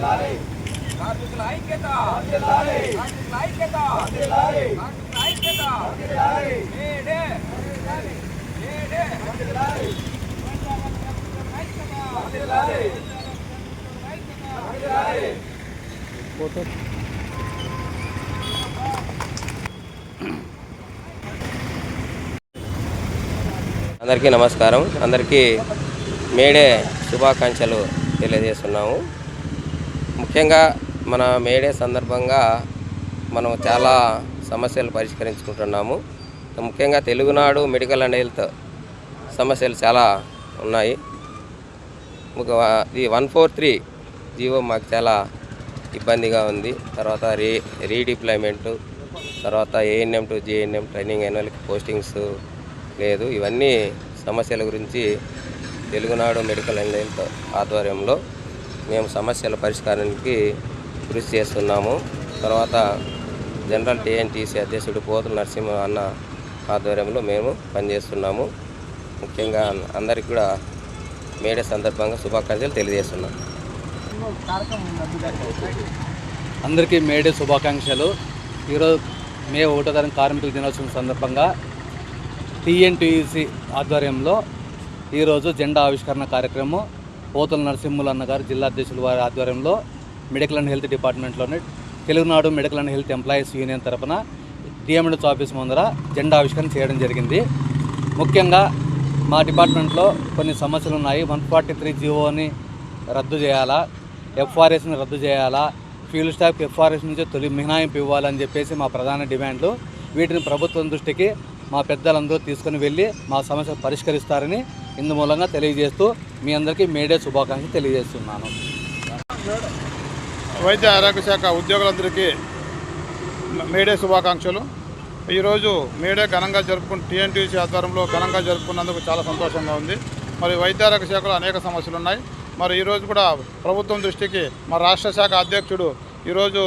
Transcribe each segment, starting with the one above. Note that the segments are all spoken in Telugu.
కార్మికుల ఐక్యత కార్మికుల ఐక్యత కార్మికుల ఐక్యత మేడే మేడే అందరికీ నమస్కారం. అందరికీ మేడే శుభాకాంక్షలు తెలియజేస్తున్నాము. ముఖ్యంగా మన మేడే సందర్భంగా మనం చాలా సమస్యలు పరిష్కరించుకుంటున్నాము. ముఖ్యంగా తెలుగునాడు మెడికల్ అండ్ హెల్త్ సమస్యలు చాలా ఉన్నాయి. ముఖ్య- ఈ వన్ ఫోర్ త్రీ జీవో మాకు చాలా ఇబ్బందిగా ఉంది. తర్వాత రీ రీడిప్లాయ్మెంటు తర్వాత ఏఎన్ఎం టు జేఎన్ఎం ట్రైనింగ్ అయిన వాళ్ళకి పోస్టింగ్స్ లేదు. ఇవన్నీ సమస్యల గురించి తెలుగునాడు మెడికల్ అండ్ హెల్త్ ఆధ్వర్యంలో మేము సమస్యల పరిష్కారానికి కృషి చేస్తున్నాము. తర్వాత జనరల్ టీఎన్టీసీ అధ్యక్షుడు పోతుల నరసింహ అన్న ఆధ్వర్యంలో మేము పనిచేస్తున్నాము. ముఖ్యంగా అందరికీ కూడా మేడే సందర్భంగా శుభాకాంక్షలు తెలియజేస్తున్నాం. అందరికీ మేడే శుభాకాంక్షలు. ఈరోజు మే ఒకటో తారీఖు కార్మికుల దినోత్సవం సందర్భంగా టీఎన్టీసీ ఆధ్వర్యంలో ఈరోజు జెండా ఆవిష్కరణ కార్యక్రమం పోతుల నరసింహులు అన్నగారు జిల్లా అధ్యక్షుల వారి ఆధ్వర్యంలో medical and health డిపార్ట్మెంట్లోని Telugunadu medical and health employees union తరపున డిఎండ్స్ ఆఫీస్ ముందర జెండా ఆవిష్కరణ చేయడం జరిగింది. ముఖ్యంగా మా డిపార్ట్మెంట్లో కొన్ని సమస్యలు ఉన్నాయి. వన్ ఫార్టీ త్రీ జీవోని రద్దు చేయాలా? ఎఫ్ఆర్ఎస్ని రద్దు చేయాలా? ఫీల్డ్ స్టాఫ్ ఎఫ్ఆర్ఎస్ నుంచి తొలి మినహాయింపు ఇవ్వాలని చెప్పేసి మా ప్రధాన డిమాండ్లు. వీటిని ప్రభుత్వం దృష్టికి మా పెద్దలందరూ తీసుకుని వెళ్ళి మా సమస్యలు పరిష్కరిస్తారని ఇందు మూలంగా తెలియజేస్తూ మీ అందరికీ మేడే శుభాకాంక్షలు తెలియజేస్తున్నాను. వైద్య ఆరోగ్య శాఖ ఉద్యోగులందరికీ మేడే శుభాకాంక్షలు. ఈరోజు మేడే ఘనంగా జరుపుకున్న టీఎన్టీసీ ఆధ్వర్యంలో ఘనంగా జరుపుకున్నందుకు చాలా సంతోషంగా ఉంది. మరి వైద్య ఆరోగ్య శాఖలో అనేక సమస్యలు ఉన్నాయి. మరి ఈరోజు కూడా ప్రభుత్వం దృష్టికి మా రాష్ట్ర శాఖ అధ్యక్షుడు ఈరోజు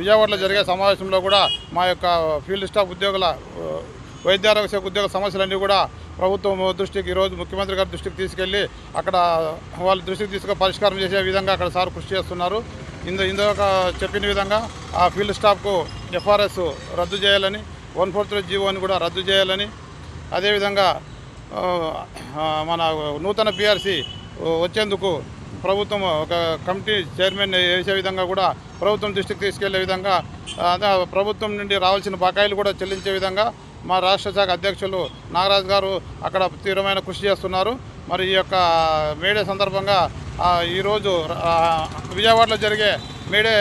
విజయవాడలో జరిగే సమావేశంలో కూడా మా యొక్క ఫీల్డ్ స్టాఫ్ ఉద్యోగుల వైద్యారోగ్య శాఖ ఉద్యోగ సమస్యలన్నీ కూడా ప్రభుత్వం దృష్టికి ఈరోజు ముఖ్యమంత్రి గారి దృష్టికి తీసుకెళ్ళి అక్కడ వాళ్ళ దృష్టికి తీసుకొని పరిష్కారం చేసే విధంగా అక్కడ సార్ కృషి చేస్తున్నారు. ఇందు ఇందాక చెప్పిన విధంగా ఆ ఫీల్డ్ స్టాఫ్కు ఎఫ్ఆర్ఎస్ రద్దు చేయాలని వన్ ఫోర్ త్రీ జీవోని కూడా రద్దు చేయాలని అదేవిధంగా మన నూతన పిఆర్సి వచ్చేందుకు ప్రభుత్వం ఒక కమిటీ చైర్మన్ వేసే విధంగా కూడా ప్రభుత్వం దృష్టికి తీసుకెళ్ళే విధంగా ప్రభుత్వం నుండి రావాల్సిన బకాయిలు కూడా చెల్లించే విధంగా మా రాష్ట్ర శాఖ అధ్యక్షులు నాగరాజు గారు అక్కడ తీవ్రమైన కృషి చేస్తున్నారు. మరి ఈ యొక్క మేడే సందర్భంగా ఈరోజు విజయవాడలో జరిగే మేడే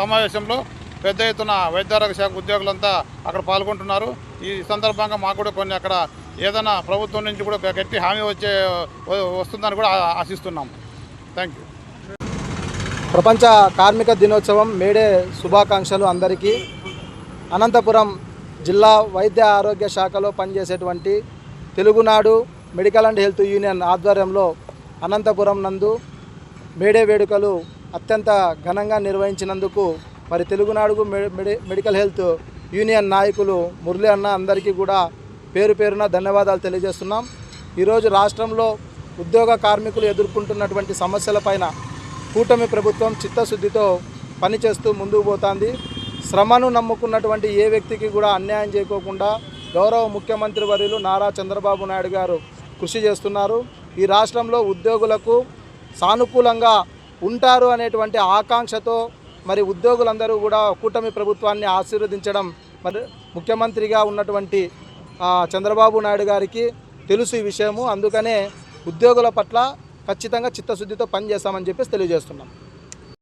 సమావేశంలో పెద్ద ఎత్తున వైద్యారోగ్య శాఖ ఉద్యోగులంతా అక్కడ పాల్గొంటున్నారు. ఈ సందర్భంగా మాకు కూడా కొన్ని అక్కడ ఏదైనా ప్రభుత్వం నుంచి కూడా గట్టి హామీ వచ్చే వస్తుందని కూడా ఆశిస్తున్నాం. థ్యాంక్ యూ ప్రపంచ కార్మిక దినోత్సవం మేడే శుభాకాంక్షలు అందరికీ. అనంతపురం జిల్లా వైద్య ఆరోగ్య శాఖలో పనిచేసేటువంటి Telugunadu medical and health union ఆధ్వర్యంలో అనంతపురం నందు మేడే వేడుకలు అత్యంత ఘనంగా నిర్వహించినందుకు మరి తెలుగునాడుకు మెడి- మెడికల్ హెల్త్ యూనియన్ నాయకులు మురళి అన్న అందరికీ కూడా పేరు పేరున ధన్యవాదాలు తెలియజేస్తున్నాం. ఈరోజు రాష్ట్రంలో ఉద్యోగ కార్మికులు ఎదుర్కొంటున్నటువంటి సమస్యలపైన కూటమి ప్రభుత్వం చిత్తశుద్ధితో పనిచేస్తూ ముందుకు పోతుంది. శ్రమను నమ్ముకున్నటువంటి ఏ వ్యక్తికి కూడా అన్యాయం చేయకోకుండా గౌరవ ముఖ్యమంత్రి వర్యులు నారా చంద్రబాబు నాయుడు గారు కృషి చేస్తున్నారు. ఈ రాష్ట్రంలో ఉద్యోగులకు సానుకూలంగా ఉంటారు అనేటువంటి ఆకాంక్షతో మరి ఉద్యోగులందరూ కూడా కూటమి ప్రభుత్వాన్ని ఆశీర్వదించడం మరి ముఖ్యమంత్రిగా ఉన్నటువంటి చంద్రబాబు నాయుడు గారికి తెలుసు ఈ విషయము. అందుకనే ఉద్యోగుల పట్ల ఖచ్చితంగా చిత్తశుద్ధితో పనిచేస్తామని చెప్పేసి తెలియజేస్తున్నాం.